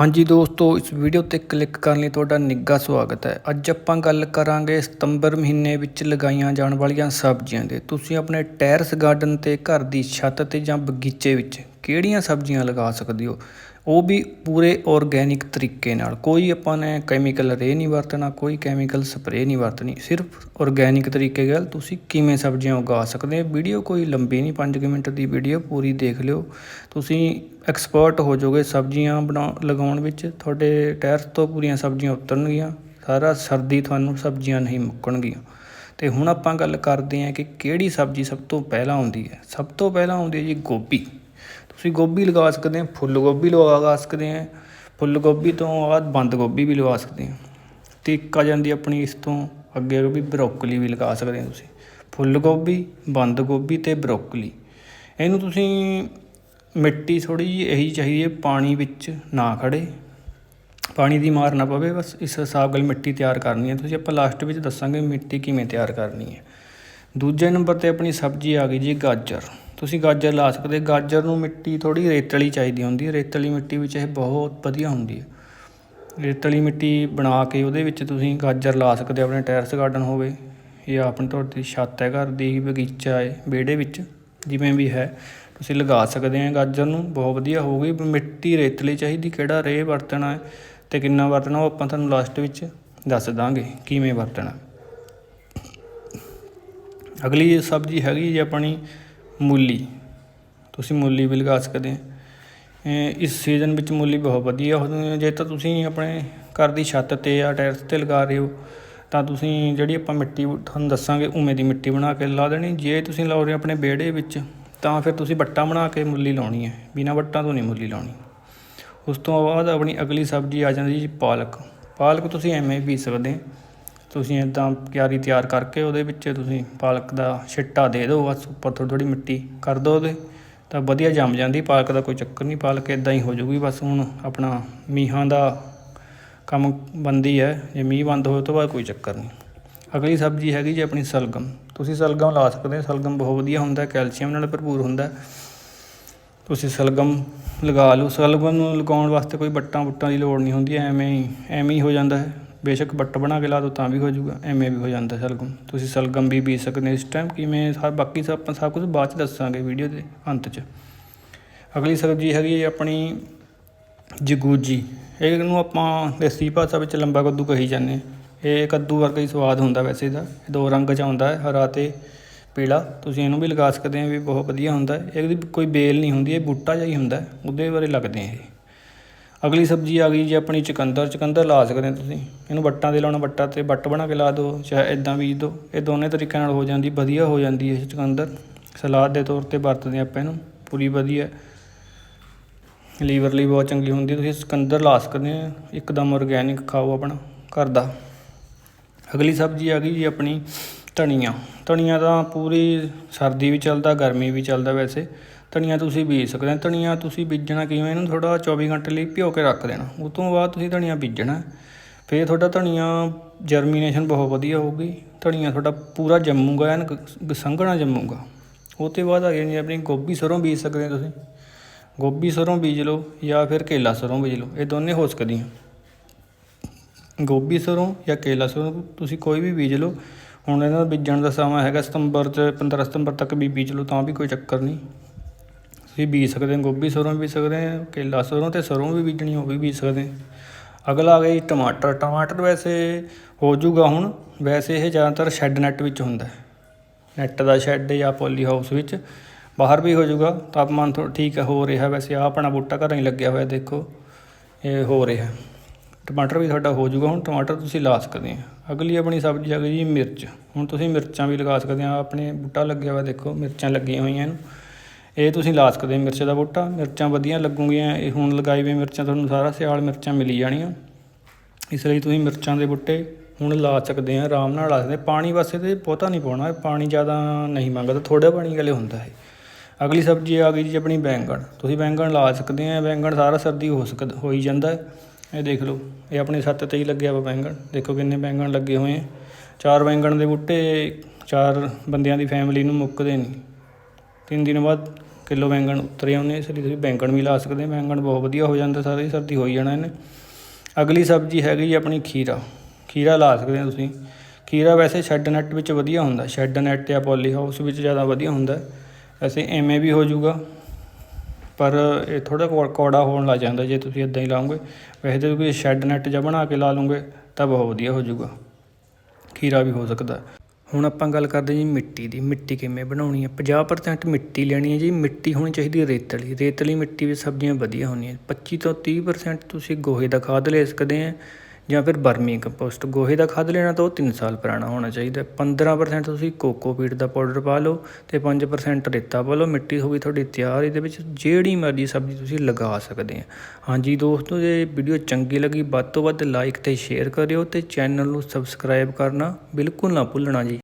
ਹਾਂਜੀ ਦੋਸਤੋ, ਇਸ ਵੀਡੀਓ ਤੇ ਕਲਿੱਕ ਕਰਨ ਲਈ ਤੁਹਾਡਾ ਨਿੱਘਾ ਸਵਾਗਤ ਹੈ। ਅੱਜ ਆਪਾਂ ਗੱਲ ਕਰਾਂਗੇ ਸਤੰਬਰ ਮਹੀਨੇ ਵਿੱਚ ਲਗਾਈਆਂ ਜਾਣ ਵਾਲੀਆਂ ਸਬਜ਼ੀਆਂ ਦੇ। ਤੁਸੀਂ ਆਪਣੇ ਟੈਰਸ ਗਾਰਡਨ ਤੇ ਘਰ ਦੀ ਛੱਤ ਤੇ ਜਾਂ ਬਗੀਚੇ ਵਿੱਚ ਕਿਹੜੀਆਂ ਸਬਜ਼ੀਆਂ ਲਗਾ ਸਕਦੇ ਹੋ? ਉਹ ਵੀ ਪੂਰੇ ਔਰਗੈਨਿਕ ਤਰੀਕੇ ਨਾਲ। ਕੋਈ ਆਪਾਂ ਨੇ ਕੈਮੀਕਲ ਰੇ ਨਹੀਂ ਵਰਤਣਾ, ਕੋਈ ਕੈਮੀਕਲ ਸਪਰੇਅ ਨਹੀਂ ਵਰਤਣੀ, ਸਿਰਫ ਔਰਗੈਨਿਕ ਤਰੀਕੇ ਨਾਲ ਤੁਸੀਂ ਕਿਵੇਂ ਸਬਜ਼ੀਆਂ ਉਗਾ ਸਕਦੇ ਹੋ। ਵੀਡੀਓ ਕੋਈ ਲੰਬੀ ਨਹੀਂ 5 ਮਿੰਟ ਦੀ ਵੀਡੀਓ ਪੂਰੀ ਦੇਖ ਲਿਓ। ਤੁਸੀਂ ਐਕਸਪਰਟ ਹੋ ਜਾਓਗੇ ਸਬਜ਼ੀਆਂ ਬਣਾਉਣ ਲਗਾਉਣ ਵਿੱਚ। ਤੁਹਾਡੇ ਟੈਰਸ ਤੋਂ ਪੂਰੀਆਂ ਸਬਜ਼ੀਆਂ ਉਤਰਨਗੀਆਂ, ਸਾਰਾ ਸਰਦੀ ਤੁਹਾਨੂੰ ਸਬਜ਼ੀਆਂ ਨਹੀਂ ਮੁੱਕਣਗੀਆਂ। ਤੇ ਹੁਣ ਆਪਾਂ ਗੱਲ ਕਰਦੇ ਹਾਂ ਕਿ ਕਿਹੜੀ ਸਬਜ਼ੀ ਸਭ ਤੋਂ ਪਹਿਲਾਂ ਆਉਂਦੀ ਹੈ। ਸਭ ਤੋਂ ਪਹਿਲਾਂ ਆਉਂਦੀ ਹੈ ਜੀ ਗੋਭੀ। ਤੁਸੀਂ ਗੋਭੀ ਲਗਾ ਸਕਦੇ ਹੋ, ਫੁੱਲ ਗੋਭੀ ਲਗਾ ਸਕਦੇ ਹੋ, ਫੁੱਲ ਗੋਭੀ ਤੋਂ ਬਾਅਦ ਬੰਦ ਗੋਭੀ ਵੀ ਲਗਾ ਸਕਦੇ ਹਾਂ। ਅਤੇ ਇੱਕ ਆ ਜਾਂਦੀ ਆਪਣੀ ਇਸ ਤੋਂ ਅੱਗੇ ਵੀ ਬਰੋਕਲੀ ਵੀ ਲਗਾ ਸਕਦੇ ਹੋ ਤੁਸੀਂ। ਫੁੱਲ ਗੋਭੀ, ਬੰਦ ਗੋਭੀ ਅਤੇ ਬਰੋਕਲੀ। ਇਹਨੂੰ ਤੁਸੀਂ ਮਿੱਟੀ ਥੋੜ੍ਹੀ ਜਿਹੀ ਇਹੀ ਚਾਹੀਦੀ ਹੈ, ਪਾਣੀ ਵਿੱਚ ਨਾ ਖੜੇ ਪਾਣੀ ਦੀ ਮਾਰ ਨਾ ਪਵੇ, ਬਸ ਇਸ ਹਿਸਾਬ ਨਾਲ ਮਿੱਟੀ ਤਿਆਰ ਕਰਨੀ ਹੈ। ਤੁਸੀਂ ਆਪਾਂ ਲਾਸਟ ਵਿੱਚ ਦੱਸਾਂਗੇ ਮਿੱਟੀ ਕਿਵੇਂ ਤਿਆਰ ਕਰਨੀ ਹੈ। ਦੂਜੇ ਨੰਬਰ ਤੇ ਆਪਣੀ ਸਬਜ਼ੀ ਆ ਗਈ ਜੀ ਗਾਜਰ। ਤੁਸੀਂ ਗਾਜਰ ਲਾ ਸਕਦੇ, ਗਾਜਰ ਨੂੰ ਮਿੱਟੀ ਥੋੜੀ ਰੇਤਲੀ ਚਾਹੀਦੀ ਹੁੰਦੀ ਹੈ। ਰੇਤਲੀ ਮਿੱਟੀ ਵਿੱਚ ਇਹ ਬਹੁਤ ਵਧੀਆ ਹੁੰਦੀ ਹੈ। ਰੇਤਲੀ ਮਿੱਟੀ ਬਣਾ ਕੇ ਉਹਦੇ ਵਿੱਚ ਤੁਸੀਂ ਗਾਜਰ ਲਾ ਸਕਦੇ ਆਪਣੇ ਟੈਰਸ ਗਾਰਡਨ ਹੋਵੇ ਜਾਂ ਆਪਣੀ ਤੁਹਾਡੀ ਛੱਤ ਹੈ, ਘਰ ਦੀ ਬਗੀਚਾ ਹੈ, ਵਿਹੜੇ ਵਿੱਚ ਜਿਵੇਂ ਵੀ ਹੈ, ਤੁਸੀਂ ਲਗਾ ਸਕਦੇ ਆ ਗਾਜਰ ਨੂੰ। ਬਹੁਤ ਵਧੀਆ ਹੋਊਗੀ। ਮਿੱਟੀ ਰੇਤਲੀ ਚਾਹੀਦੀ, ਕਿਹੜਾ ਰੇ ਵਰਤਣਾ ਹੈ ਤੇ ਕਿੰਨਾ ਵਰਤਣਾ ਉਹ ਆਪਾਂ ਤੁਹਾਨੂੰ ਲਾਸਟ ਵਿੱਚ ਦੱਸ ਦਾਂਗੇ, ਕਿਵੇਂ ਵਰਤਣਾ। ਅਗਲੀ ਸਬਜ਼ੀ ਹੈਗੀ ਜੀ ਆਪਣੀ ਮੂਲੀ। ਤੁਸੀਂ ਮੂਲੀ ਵੀ ਲਗਾ ਸਕਦੇ ਆ। ਇਸ ਸੀਜ਼ਨ ਵਿੱਚ ਮੂਲੀ ਬਹੁਤ ਵਧੀਆ ਹੁੰਦੀ ਜੇ ਤਾਂ ਤੁਸੀਂ ਆਪਣੇ ਘਰ ਦੀ ਛੱਤ ਤੇ ਜਾਂ ਟੈਰਸ ਤੇ ਲਗਾ ਰਹੇ ਹੋ, ਤਾਂ ਤੁਸੀਂ ਜਿਹੜੀ ਆਪਾਂ ਮਿੱਟੀ ਤੁਹਾਨੂੰ ਦੱਸਾਂਗੇ, ਉਵੇਂ ਦੀ ਮਿੱਟੀ ਬਣਾ ਕੇ ਲਾ ਦੇਣੀ। ਜੇ ਤੁਸੀਂ ਲਾਓ ਰਹੇ ਆਪਣੇ ਵਿਹੜੇ ਵਿੱਚ, ਤਾਂ ਫਿਰ ਤੁਸੀਂ ਵੱਟਾਂ ਬਣਾ ਕੇ ਮੁੱਲੀ ਲਾਉਣੀ ਹੈ ਬਿਨਾਂ ਵੱਟਾਂ ਤੋਂ ਨਹੀਂ ਮੁੱਲੀ ਲਾਉਣੀ। ਉਸ ਤੋਂ ਬਾਅਦ ਆਪਣੀ ਅਗਲੀ ਸਬਜ਼ੀ ਆ ਜਾਂਦੀ ਜੀ ਪਾਲਕ। ਪਾਲਕ ਤੁਸੀਂ ਐਵੇਂ ਬੀਜ ਸਕਦੇ ਤੁਸੀਂ ਇੱਦਾਂ ਕਿਆਰੀ ਤਿਆਰ ਕਰਕੇ ਉਹਦੇ ਵਿੱਚ ਤੁਸੀਂ ਪਾਲਕ ਦਾ ਛਿੱਟਾ ਦੇ ਦਿਓ, ਬਸ ਉੱਪਰ ਥੋੜ੍ਹੀ ਥੋੜ੍ਹੀ ਮਿੱਟੀ ਕਰ ਦਿਓ ਉਹਦੇ। ਤਾਂ ਵਧੀਆ ਜੰਮ ਜਾਂਦੀ, ਪਾਲਕ ਦਾ ਕੋਈ ਚੱਕਰ ਨਹੀਂ, ਪਾਲਕ ਇੱਦਾਂ ਹੀ ਹੋ ਜਾਊਗੀ। ਬਸ ਹੁਣ ਆਪਣਾ ਮੀਂਹਾਂ ਦਾ ਕੰਮ ਬੰਦੀ ਹੈ, ਜੇ ਮੀਂਹ ਬੰਦ ਹੋਏ ਤੋਂ ਬਾਅਦ ਕੋਈ ਚੱਕਰ ਨਹੀਂ। ਅਗਲੀ ਸਬਜ਼ੀ ਹੈਗੀ ਜੀ ਆਪਣੀ ਸਲਗਮ। ਤੁਸੀਂ ਸਲਗਮ ਲਾ ਸਕਦੇ ਹੋ, ਸਲਗਮ ਬਹੁਤ ਵਧੀਆ ਹੁੰਦਾ ਕੈਲਸ਼ੀਅਮ ਨਾਲ ਭਰਪੂਰ ਹੁੰਦਾ ਤੁਸੀਂ ਸਲਗਮ ਲਗਾ ਲਓ। ਸਲਗਮ ਨੂੰ ਲਗਾਉਣ ਵਾਸਤੇ ਕੋਈ ਬੱਟਾਂ ਬੁੱਟਾਂ ਦੀ ਲੋੜ ਨਹੀਂ ਹੁੰਦੀ, ਐਵੇਂ ਹੀ ਐਵੇਂ ਹੀ ਹੋ ਜਾਂਦਾ ਹੈ। ਬੇਸ਼ੱਕ ਬੱਟ ਬਣਾ ਕੇ ਲਾ ਦੋ ਤਾਂ ਵੀ ਹੋ ਜਾਊਗਾ, ਐਵੇਂ ਵੀ ਹੋ ਜਾਂਦਾ ਸਲਗਮ। ਤੁਸੀਂ ਸਲਗਮ ਵੀ ਬੀਜ ਸਕਦੇ ਇਸ ਟਾਈਮ ਕਿਵੇਂ ਸਭ ਬਾਕੀ ਸਭ ਆਪਾਂ ਸਭ ਕੁਝ ਬਾਅਦ ਚ ਦੱਸਾਂਗੇ ਵੀਡੀਓ ਦੇ ਅੰਤ 'ਚ। ਅਗਲੀ ਸਬਜ਼ੀ ਹੈਗੀ ਹੈ ਆਪਣੀ ਜਗੂਜੀ। ਇਹਨੂੰ ਆਪਾਂ ਦੇਸੀ ਭਾਸ਼ਾ ਵਿੱਚ ਲੰਬਾ ਕੱਦੂ ਕਹੀ ਜਾਂਦੇ ਇਹ ਕੱਦੂ ਵਰਗਾ ਹੀ ਸਵਾਦ ਹੁੰਦਾ ਵੈਸੇ ਦਾ ਇਹ ਦੋ ਰੰਗ 'ਚ ਆਉਂਦਾ ਹੈ, ਹਰਾ ਤੇ ਪੀਲਾ। ਤੁਸੀਂ ਇਹਨੂੰ ਵੀ ਲਗਾ ਸਕਦੇ ਆ ਵੀ ਬਹੁਤ ਵਧੀਆ ਹੁੰਦਾ ਇਹਦੀ ਕੋਈ ਬੇਲ ਨਹੀਂ ਹੁੰਦੀ, ਇਹ ਬੂਟਾ ਜਿਹਾ ਹੀ ਹੁੰਦਾ ਉਹਦੇ ਬਾਰੇ ਲੱਗਦੇ ਆ ਇਹ। ਅਗਲੀ ਸਬਜ਼ੀ ਆ ਗਈ ਜੀ ਆਪਣੀ ਚੁਕੰਦਰ ਚੁਕੰਦਰ ਲਾ ਸਕਦੇ ਤੁਸੀਂ। ਇਹਨੂੰ ਵੱਟਾਂ ਦੇ ਲਾਉਣਾ, ਵੱਟਾਂ ਤੇ ਵੱਟ ਬਣਾ ਕੇ ਲਾ ਦਿਓ, ਚਾਹੇ ਇਦਾਂ ਬੀਜ ਦਿਓ। ਇਹ ਦੋਨੇ ਤਰੀਕਿਆਂ ਨਾਲ ਹੋ ਜਾਂਦੀ, ਵਧੀਆ ਹੋ ਜਾਂਦੀ ਹੈ ਚੁਕੰਦਰ। ਸਲਾਦ ਦੇ ਤੌਰ ਤੇ ਵਰਤਦੇ ਆਪਾਂ ਇਹਨੂੰ, ਪੂਰੀ ਵਧੀਆ। ਲੀਵਰ ਲਈ ਬਹੁਤ ਚੰਗੀ ਹੁੰਦੀ ਤੁਸੀਂ ਚੁਕੰਦਰ ਲਾ ਸਕਦੇ ਆ ਇੱਕਦਮ ਆਰਗੈਨਿਕ ਖਾਓ ਆਪਣਾ, ਘਰ ਦਾ। ਅਗਲੀ ਸਬਜ਼ੀ ਆ ਗਈ ਜੀ ਆਪਣੀ ਧਨੀਆ। ਧਨੀਆ ਤਾਂ ਪੂਰੀ ਸਰਦੀ ਵੀ ਚੱਲਦਾ, ਗਰਮੀ ਵੀ ਚੱਲਦਾ ਵੈਸੇ। ਧਨੀਆ ਤੁਸੀਂ ਬੀਜ ਸਕਦੇ ਹੋ। ਧਨੀਆ ਤੁਸੀਂ ਬੀਜਣਾ ਕਿਵੇਂ? ਇਹਨੂੰ ਥੋੜਾ 24 ਘੰਟੇ ਲਈ ਭਿਓ ਕੇ ਰੱਖ ਦੇਣਾ। ਉਸ ਤੋਂ ਬਾਅਦ ਤੁਸੀਂ ਧਨੀਆ ਬੀਜਣਾ। ਫਿਰ ਤੁਹਾਡਾ ਧਨੀਆ ਜਰਮੀਨੇਸ਼ਨ ਬਹੁਤ ਵਧੀਆ ਹੋਊਗੀ। ਧਨੀਆ ਤੁਹਾਡਾ ਪੂਰਾ ਜੰਮੂਗਾ, ਐਨ ਸੰਘਣਾ ਜੰਮੂਗਾ। ਉਹ ਤੋਂ ਬਾਅਦ ਆ ਗਈ ਜੀ ਆਪਣੀ ਗੋਭੀ ਸਰੋਂ ਬੀਜ ਸਕਦੇ ਹੋ ਤੁਸੀਂ। ਗੋਭੀ ਸਰੋਂ ਬੀਜ ਲਓ ਜਾਂ ਫਿਰ ਕੇਲਾ ਸਰੋਂ ਬੀਜ ਲਓ। ਇਹ ਦੋਨੇ ਹੋ ਸਕਦੀਆਂ। ਗੋਭੀ ਸਰੋਂ ਜਾਂ ਕੇਲਾ ਸਰੋਂ ਤੁਸੀਂ ਕੋਈ ਵੀ ਬੀਜ ਲਓ। ਹੁਣ ਇਹਨਾਂ ਦਾ ਬੀਜਣ ਦਾ ਸਮਾਂ ਹੈਗਾ ਸਤੰਬਰ 'ਚ 15 ਸਤੰਬਰ ਤੱਕ ਵੀ ਬੀਜ ਲਓ, ਤਾਂ ਵੀ ਕੋਈ ਚੱਕਰ ਨਹੀਂ। ਤੁਸੀਂ ਬੀਜ ਸਕਦੇ ਹੋ, ਗੋਭੀ ਸਰੋਂ ਵੀ ਬੀਜ ਸਕਦੇ ਹੋ, ਕੇਲਾ ਸਰ੍ਹੋਂ ਅਤੇ ਸਰ੍ਹੋਂ ਵੀ ਬੀਜਣੀ, ਉਹ ਵੀ ਬੀਜ ਸਕਦੇ ਅਗਲਾ ਆ ਗਿਆ ਜੀ ਟਮਾਟਰ ਟਮਾਟਰ ਵੈਸੇ ਹੋ ਜਾਊਗਾ ਹੁਣ, ਵੈਸੇ ਇਹ ਜ਼ਿਆਦਾਤਰ ਸ਼ੈੱਡ ਨੈੱਟ ਵਿੱਚ ਹੁੰਦਾ ਨੈੱਟ ਦਾ ਸ਼ੈੱਡ ਜਾਂ ਪੋਲੀ ਹਾਊਸ ਵਿੱਚ, ਬਾਹਰ ਵੀ ਹੋ ਜਾਊਗਾ, ਤਾਪਮਾਨ ਠੀਕ ਹੋ ਰਿਹਾ ਵੈਸੇ ਆ ਆਪਣਾ ਬੂਟਾ ਘਰਾਂ ਹੀ ਲੱਗਿਆ ਹੋਇਆ, ਦੇਖੋ, ਇਹ ਹੋ ਰਿਹਾ। ਟਮਾਟਰ ਵੀ ਤੁਹਾਡਾ ਹੋ ਜਾਊਗਾ ਹੁਣ, ਟਮਾਟਰ ਤੁਸੀਂ ਲਾ ਸਕਦੇ ਆ ਅਗਲੀ ਆਪਣੀ ਸਬਜ਼ੀ ਆ ਗਈ ਜੀ ਮਿਰਚ, ਹੁਣ ਤੁਸੀਂ ਮਿਰਚਾਂ ਵੀ ਲਗਾ ਸਕਦੇ ਆ ਆਪਣੇ ਬੂਟਾ ਲੱਗਿਆ ਹੋਇਆ, ਦੇਖੋ, ਮਿਰਚਾਂ ਲੱਗੀਆਂ ਹੋਈਆਂ ਇਹਨੂੰ। ਇਹ ਤੁਸੀਂ ਲਾ ਸਕਦੇ ਮਿਰਚ ਦਾ ਬੂਟਾ। ਮਿਰਚਾਂ ਵਧੀਆ ਲੱਗੂਗੀਆਂ, ਇਹ ਹੁਣ ਲਗਾਈ ਵੀ ਮਿਰਚਾਂ ਤੁਹਾਨੂੰ ਸਾਰਾ ਸਿਆਲ ਮਿਰਚਾਂ ਮਿਲੀ ਜਾਣੀਆਂ। ਇਸ ਲਈ ਤੁਸੀਂ ਮਿਰਚਾਂ ਦੇ ਬੂਟੇ ਹੁਣ ਲਾ ਸਕਦੇ ਆ ਆਰਾਮ ਨਾਲ ਲਾ ਸਕਦੇ ਪਾਣੀ ਵਾਸਤੇ ਤੇ ਬਹੁਤਾ ਨਹੀਂ ਪਾਉਣਾ ਪਾਣੀ ਜ਼ਿਆਦਾ ਨਹੀਂ ਮੰਗਦਾ ਥੋੜਾ ਪਾਣੀ ਗਲੇ ਹੁੰਦਾ ਹੈ ਅਗਲੀ ਸਬਜ਼ੀ ਆ ਗਈ ਜੀ ਆਪਣੀ ਬੈਂਗਣ। ਤੁਸੀਂ ਬੈਂਗਣ ਲਾ ਸਕਦੇ ਆ ਬੈਂਗਣ ਸਾਰਾ ਸਰਦੀ ਹੋ ਸਕਦਾ, ਹੋਈ ਜਾਂਦਾ ਇਹ ਦੇਖ ਲਓ, ਇਹ ਆਪਣੇ ਛੱਤ ਤੇ ਹੀ ਲੱਗਿਆ ਵਾ ਬੈਂਗਣ। ਦੇਖੋ ਕਿੰਨੇ ਬੈਂਗਣ ਲੱਗੇ ਹੋਏ ਆ। ਚਾਰ ਬੈਂਗਣ ਦੇ ਬੂਟੇ, ਚਾਰ ਬੰਦਿਆਂ ਦੀ ਫੈਮਿਲੀ ਨੂੰ ਮੁੱਕਦੇ ਨਹੀਂ। ਤਿੰਨ ਦਿਨ ਬਾਅਦ ਕਿਲੋ ਬੈਂਗਣ ਉਤਰੇ ਆਉਂਦੇ ਇਸ ਲਈ ਤੁਸੀਂ ਬੈਂਗਣ ਵੀ ਲਾ ਸਕਦੇ ਬੈਂਗਣ ਬਹੁਤ ਵਧੀਆ ਹੋ ਜਾਂਦਾ, ਸਾਰੀ ਸਰਦੀ ਹੋਈ ਜਾਣਾ ਇਹਨੇ। ਅਗਲੀ ਸਬਜ਼ੀ ਹੈਗੀ ਜੀ ਆਪਣੀ ਖੀਰਾ। ਖੀਰਾ ਲਾ ਸਕਦੇ ਹੋ ਤੁਸੀਂ। ਖੀਰਾ ਵੈਸੇ ਸ਼ੈੱਡ ਨੈੱਟ ਵਿੱਚ ਵਧੀਆ ਹੁੰਦਾ। ਸ਼ੈੱਡ ਨੈੱਟ ਜਾਂ ਪੋਲੀ ਹਾਊਸ ਵਿੱਚ ਜ਼ਿਆਦਾ ਵਧੀਆ ਹੁੰਦਾ। ਵੈਸੇ ਐਵੇਂ ਵੀ ਹੋ ਜਾਊਗਾ। ਪਰ ਇਹ ਥੋੜਾ ਕੌੜਾ ਹੋਣ ਲੱਗ ਜਾਂਦਾ ਜੇ ਤੁਸੀਂ ਇਦਾਂ ਹੀ ਲਾਉਂਗੇ ਵੈਸੇ ਜੇ ਕੋਈ ਸ਼ੈੱਡ ਨੈੱਟ ਜਾਂ ਬਣਾ ਕੇ ਲਾ ਲਓਗੇ ਤਾਂ ਬਹੁਤ ਵਧੀਆ ਹੋ ਜਾਊਗਾ। ਖੀਰਾ ਵੀ ਹੋ ਸਕਦਾ। ਹੁਣ ਆਪਾਂ ਗੱਲ ਕਰਦੇ ਜੀ ਮਿੱਟੀ ਦੀ, ਮਿੱਟੀ ਕਿਵੇਂ ਬਣਾਉਣੀ ਹੈ? 50% ਮਿੱਟੀ ਲੈਣੀ ਹੈ ਜੀ, ਮਿੱਟੀ ਹੋਣੀ ਚਾਹੀਦੀ ਹੈ ਰੇਤਲੀ। ਰੇਤਲੀ ਮਿੱਟੀ ਵਿੱਚ ਸਬਜ਼ੀਆਂ ਵਧੀਆ ਹੁੰਦੀਆਂ 25 ਤੋਂ 30% ਤੁਸੀਂ ਗੋਹੇ ਦਾ ਖਾਦ ਲੈ ਸਕਦੇ ਆ ਜਾਂ ਫਿਰ ਬਰਮੀ ਕੰਪੋਸਟ ਗੋਹੇ ਦਾ ਖਾਦ ਲੈਣਾ ਤਾਂ ਉਹ 3 ਸਾਲ ਪੁਰਾਣਾ ਹੋਣਾ ਚਾਹੀਦਾ। 15% ਤੁਸੀਂ ਕੋਕੋਪੀਟ ਦਾ ਪਾਊਡਰ ਪਾ ਲਓ ਤੇ 5% ਰੇਤਾ ਪਾ ਲਓ। ਮਿੱਟੀ ਹੋ ਗਈ ਤੁਹਾਡੀ ਤਿਆਰ, ਇਹਦੇ ਵਿੱਚ ਜਿਹੜੀ ਮਰਜ਼ੀ ਸਬਜ਼ੀ ਤੁਸੀਂ ਲਗਾ ਸਕਦੇ ਆ ਹਾਂਜੀ ਦੋਸਤੋ, ਜੇ ਵੀਡੀਓ ਚੰਗੀ ਲੱਗੀ ਵੱਧ ਤੋਂ ਵੱਧ ਲਾਈਕ ਤੇ ਸ਼ੇਅਰ ਕਰਿਓ ਤੇ ਚੈਨਲ ਨੂੰ ਸਬਸਕ੍ਰਾਈਬ ਕਰਨਾ ਬਿਲਕੁਲ ਨਾ ਭੁੱਲਣਾ ਜੀ।